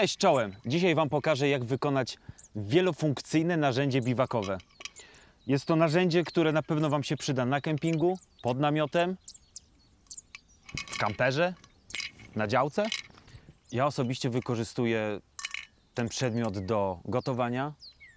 Cześć, czołem! Dzisiaj Wam pokażę, jak wykonać wielofunkcyjne narzędzie biwakowe. Jest to narzędzie, które na pewno Wam się przyda na kempingu, pod namiotem, w kamperze, na działce. Ja osobiście wykorzystuję ten przedmiot do gotowania,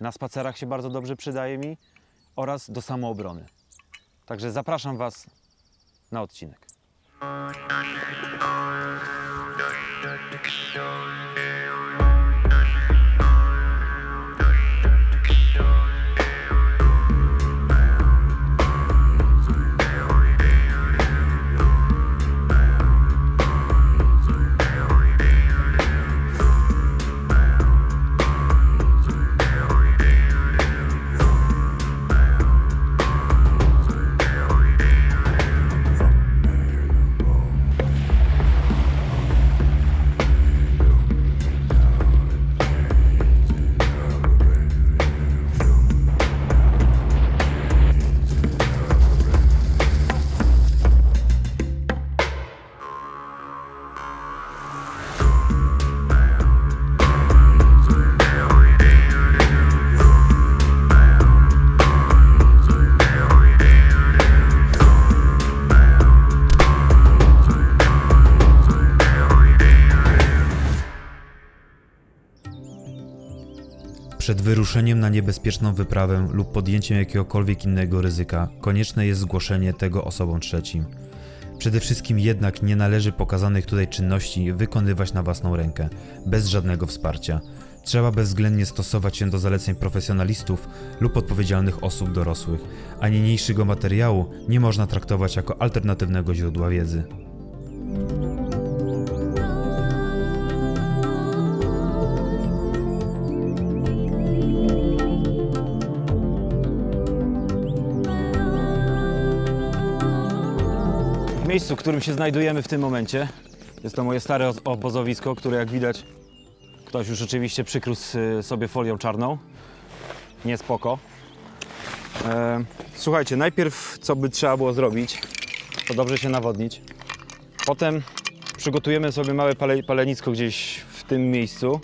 na spacerach się bardzo dobrze przydaje mi oraz do samoobrony. Także zapraszam Was na odcinek. Przed wyruszeniem na niebezpieczną wyprawę lub podjęciem jakiegokolwiek innego ryzyka konieczne jest zgłoszenie tego osobom trzecim. Przede wszystkim jednak nie należy pokazanych tutaj czynności wykonywać na własną rękę, bez żadnego wsparcia. Trzeba bezwzględnie stosować się do zaleceń profesjonalistów lub odpowiedzialnych osób dorosłych, a niniejszego materiału nie można traktować jako alternatywnego źródła wiedzy. Miejscu, w którym się znajdujemy w tym momencie, jest to moje stare oz- obozowisko, które jak widać ktoś już oczywiście przykrył s- sobie folią czarną. Nie spoko. E, słuchajcie, najpierw co by trzeba było zrobić, to dobrze się nawodnić. Potem przygotujemy sobie małe pale, palenisko gdzieś w tym miejscu,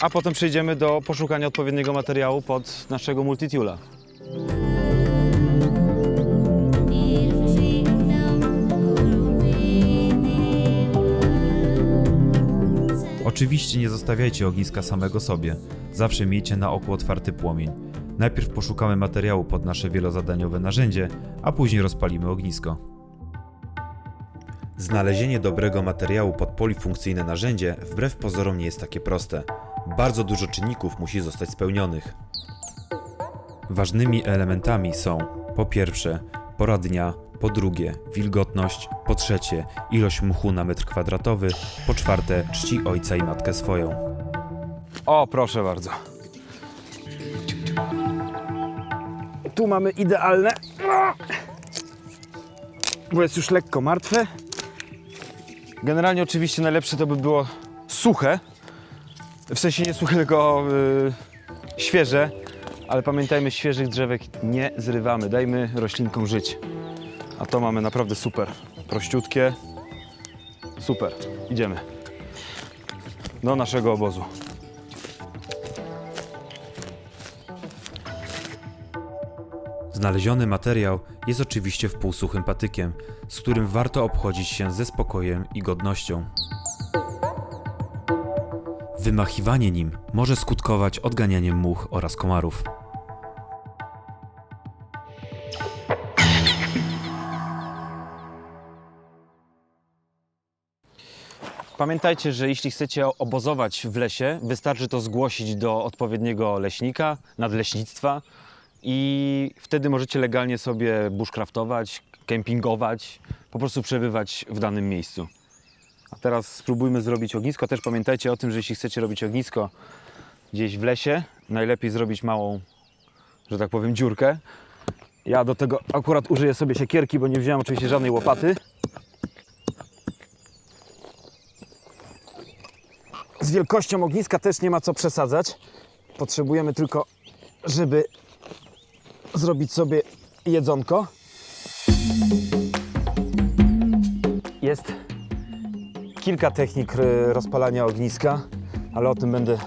a potem przejdziemy do poszukania odpowiedniego materiału pod naszego multitula. Oczywiście nie zostawiajcie ogniska samego sobie. Zawsze miejcie na oku otwarty płomień. Najpierw poszukamy materiału pod nasze wielozadaniowe narzędzie, a później rozpalimy ognisko. Znalezienie dobrego materiału pod polifunkcyjne narzędzie wbrew pozorom nie jest takie proste. Bardzo dużo czynników musi zostać spełnionych. Ważnymi elementami są po pierwsze pora dnia, po drugie wilgotność, po trzecie ilość mchu na metr kwadratowy, po czwarte czci ojca i matkę swoją. O, proszę bardzo. Tu mamy idealne. Bo jest już lekko martwe. Generalnie oczywiście najlepsze to by było suche. W sensie nie suche, tylko yy, świeże. Ale pamiętajmy, świeżych drzewek nie zrywamy. Dajmy roślinkom żyć. A to mamy naprawdę super. Prościutkie. Super. Idziemy. Do naszego obozu. Znaleziony materiał jest oczywiście wpółsuchym patykiem, z którym warto obchodzić się ze spokojem i godnością. Wymachiwanie nim może skutkować odganianiem much oraz komarów. Pamiętajcie, że jeśli chcecie obozować w lesie, wystarczy to zgłosić do odpowiedniego leśnika, nadleśnictwa i wtedy możecie legalnie sobie bushcraftować, kempingować, po prostu przebywać w danym miejscu. A teraz spróbujmy zrobić ognisko. Też pamiętajcie o tym, że jeśli chcecie robić ognisko gdzieś w lesie, najlepiej zrobić małą, że tak powiem, dziurkę. Ja do tego akurat użyję sobie siekierki, bo nie wziąłem oczywiście żadnej łopaty. Z wielkością ogniska też nie ma co przesadzać. Potrzebujemy tylko, żeby zrobić sobie jedzonko. Jest kilka technik e, rozpalania ogniska. ale o tym będę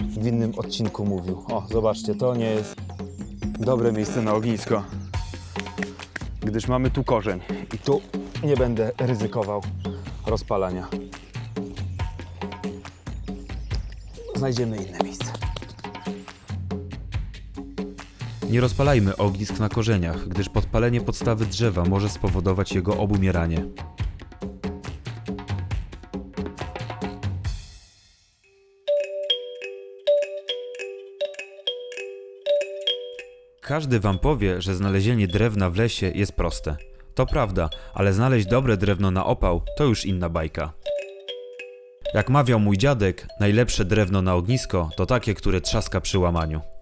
w innym odcinku mówił. O, zobaczcie, to nie jest dobre miejsce na ognisko, gdyż mamy tu korzeń i tu nie będę ryzykował rozpalania. Znajdziemy inne miejsce. Nie rozpalajmy ognisk na korzeniach, gdyż podpalenie podstawy drzewa może spowodować jego obumieranie. Każdy wam powie, że znalezienie drewna w lesie jest proste. To prawda, ale znaleźć dobre drewno na opał to już inna bajka. Jak mawiał mój dziadek, najlepsze drewno na ognisko to takie, które trzaska przy łamaniu.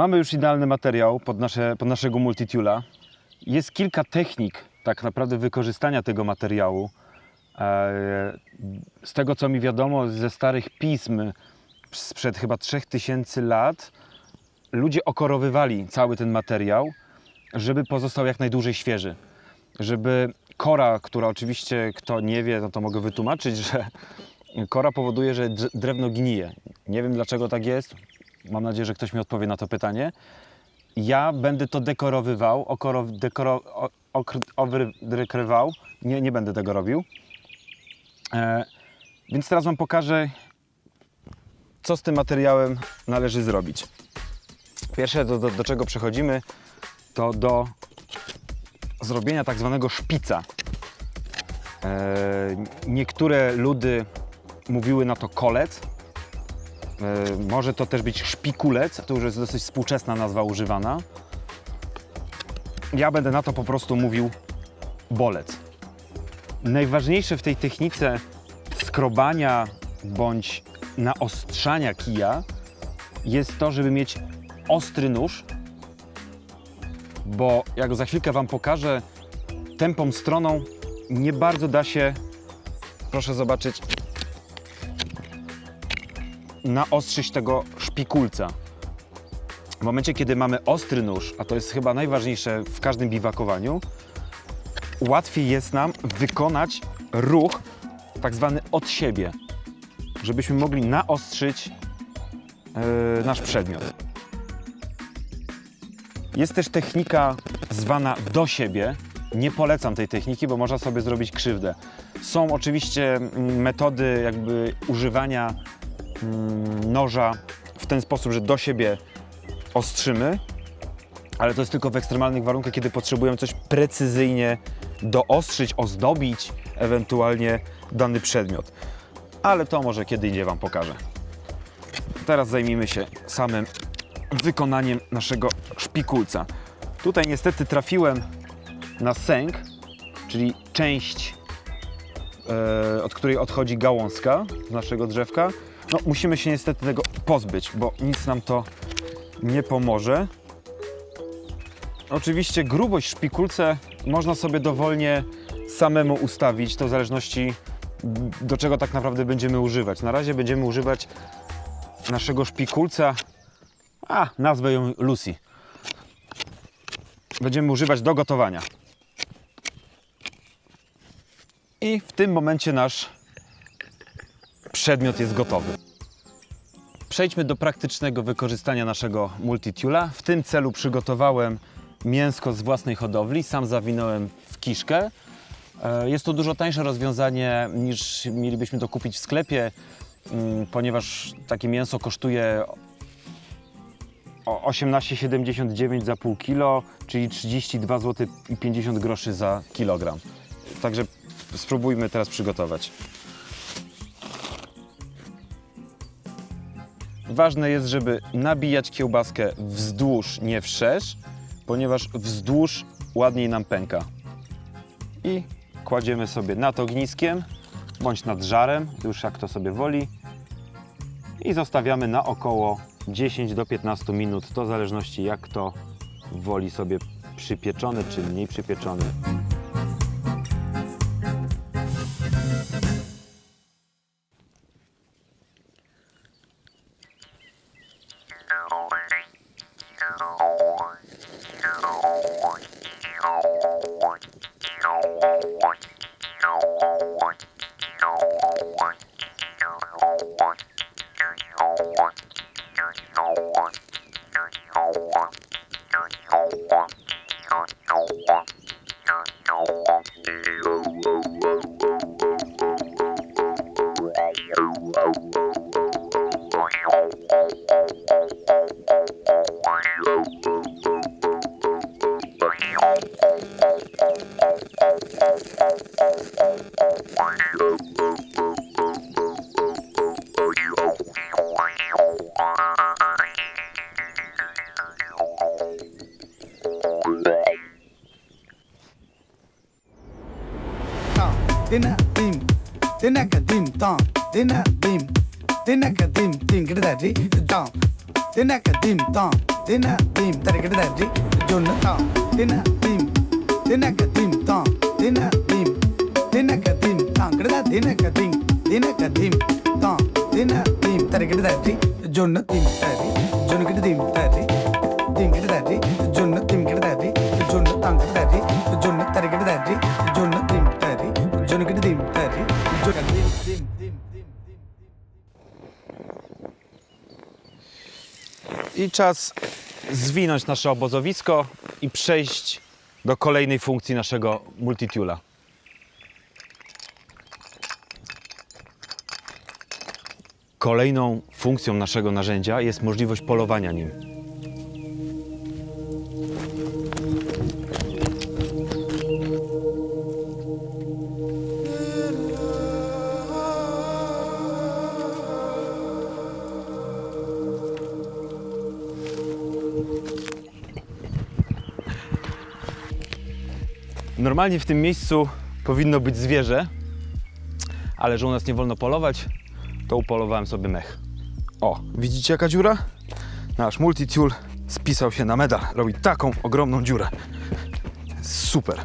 Mamy już idealny materiał pod, nasze, pod naszego multitula. Jest kilka technik tak naprawdę wykorzystania tego materiału. E, Z tego co mi wiadomo ze starych pism sprzed chyba 3000 lat, ludzie okorowywali cały ten materiał, żeby pozostał jak najdłużej świeży. Żeby kora, która oczywiście kto nie wie, no to mogę wytłumaczyć, że kora powoduje, że drewno gnije. Nie wiem dlaczego tak jest. Mam nadzieję, że ktoś mi odpowie na to pytanie. Ja będę to dekorowywał, okoro, dekoro, okr-. Nie, nie będę tego robił. E, więc teraz Wam pokażę, co z tym materiałem należy zrobić. Pierwsze, do, do, do czego przechodzimy, to do zrobienia tak zwanego szpica. E, niektóre ludy mówiły na to kolec. E, może to też być szpikulec, to już jest dosyć współczesna nazwa używana. Ja będę na to po prostu mówił bolec. Najważniejsze w tej technice skrobania bądź naostrzania kija jest to, żeby mieć ostry nóż, bo jak za chwilkę Wam pokażę, tępą stroną nie bardzo da się, proszę zobaczyć, naostrzyć tego szpikulca. W momencie, kiedy mamy ostry nóż, a to jest chyba najważniejsze w każdym biwakowaniu, łatwiej jest nam wykonać ruch tak zwany od siebie, żebyśmy mogli naostrzyć yy, nasz przedmiot. Jest też technika zwana do siebie. Nie polecam tej techniki, bo można sobie zrobić krzywdę. Są oczywiście mm, metody jakby używania noża w ten sposób, że do siebie ostrzymy, ale to jest tylko w ekstremalnych warunkach, kiedy potrzebujemy coś precyzyjnie doostrzyć, ozdobić ewentualnie dany przedmiot. Ale to może kiedy indziej Wam pokażę. Teraz zajmijmy się samym wykonaniem naszego szpikulca. Tutaj niestety trafiłem na sęk, czyli część, e, od której odchodzi gałązka z naszego drzewka. No, musimy się niestety tego pozbyć, bo nic nam to nie pomoże. Oczywiście grubość szpikulce można sobie dowolnie samemu ustawić, to w zależności do czego tak naprawdę będziemy używać. Na razie będziemy używać naszego szpikulca, a nazwę ją Lucy. Będziemy używać do gotowania. I w tym momencie nasz przedmiot jest gotowy. Przejdźmy do praktycznego wykorzystania naszego multitula. W tym celu przygotowałem mięsko z własnej hodowli, sam zawinąłem w kiszkę. E, Jest to dużo tańsze rozwiązanie niż mielibyśmy to kupić w sklepie, mm, ponieważ takie mięso kosztuje o 18,79 za pół kilo, czyli 32 zł i 50 groszy za kilogram. Także spróbujmy teraz przygotować. Ważne jest, żeby nabijać kiełbaskę wzdłuż, nie wszerz, ponieważ wzdłuż ładniej nam pęka. I kładziemy sobie nad ogniskiem bądź nad żarem, już jak to sobie woli. I zostawiamy na około 10 do 15 minut, to w zależności jak to woli sobie przypieczony czy mniej przypieczony. Then I dim, then I dim, dong. Dinner dim, dinner dim, dim gida da di dum. Dinner dim dum, dinner dim, that get that ri jun dum. Dinner dim, dinner dim dum, dinner dim, dinner dim dum, get that ka dim, dinner dim dum, dinner dim, that get that ri jun dim da di, jun gida dim da di, dim get that ri, jun dim get that ri, jun dum gida. I czas zwinąć nasze obozowisko i przejść do kolejnej funkcji naszego multitula. Kolejną funkcją naszego narzędzia jest możliwość polowania nim. Normalnie w tym miejscu powinno być zwierzę, ale że u nas nie wolno polować, to upolowałem sobie mech. O, widzicie jaka dziura? Nasz multitool spisał się na medal. Robi taką ogromną dziurę. Super.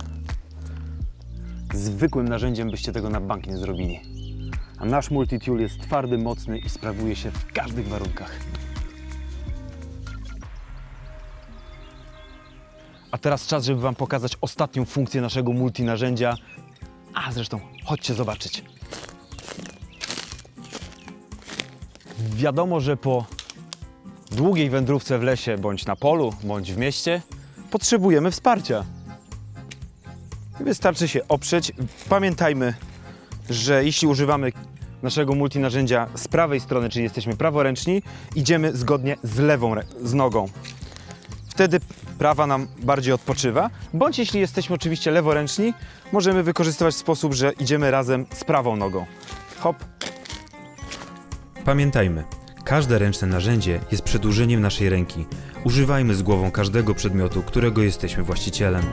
Zwykłym narzędziem byście tego na bank nie zrobili. A nasz multitool jest twardy, mocny i sprawuje się w każdych warunkach. A teraz czas, żeby Wam pokazać ostatnią funkcję naszego multinarzędzia. A zresztą, chodźcie zobaczyć. Wiadomo, że po długiej wędrówce w lesie, bądź na polu, bądź w mieście, potrzebujemy wsparcia. Wystarczy się oprzeć. Pamiętajmy, że jeśli używamy naszego multinarzędzia z prawej strony, czyli jesteśmy praworęczni, idziemy zgodnie z lewą z nogą wtedy prawa nam bardziej odpoczywa. Bądź jeśli jesteśmy oczywiście leworęczni, możemy wykorzystywać sposób, że idziemy razem z prawą nogą. Hop, Pamiętajmy, każde ręczne narzędzie jest przedłużeniem naszej ręki. Używajmy z głową każdego przedmiotu, którego jesteśmy właścicielem.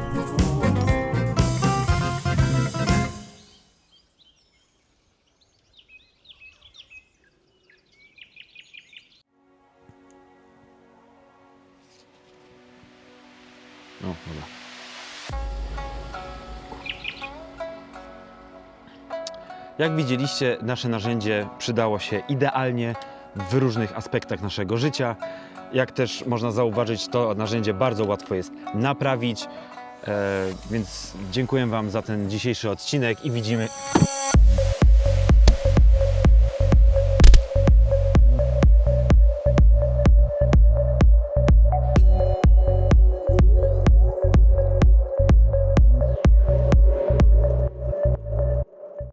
Jak widzieliście, nasze narzędzie przydało się idealnie w różnych aspektach naszego życia. Jak też można zauważyć, to narzędzie bardzo łatwo jest naprawić. E, więc dziękuję Wam za ten dzisiejszy odcinek i widzimy